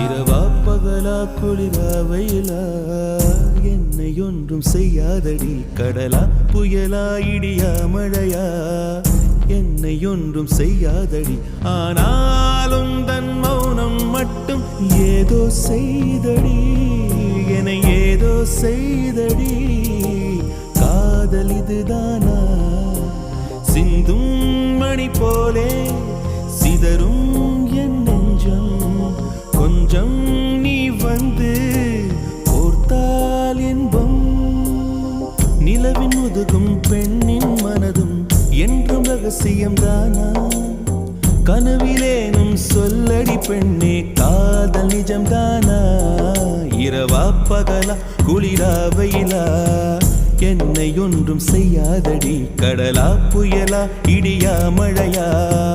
இரவா பகலா குளிரா வெயிலா என்னை ஒன்றும் செய்யாதடி. கடலா புயலா இடியா மழையா என்னை ஒன்றும் செய்யாதடி. ஆனாலும் தன் மௌனம் மட்டும் ஏதோ செய்தடி என ஏதோ செய்தடி. காதல் இதுதானா? சிந்தும் மணி போலே சிதறும் இன்பம். நிலவின் முதுகும் பெண்ணின் மனதும் என்றும் ரகசியம் தானா? கனவிலேனும் சொல்லடி பெண்ணே காதல் நிஜம் தானா? இரவா பகலா குளிரா வெயிலா? என்னை ஒன்றும் செய்யாதடி கடலா புயலா இடியா மழையா?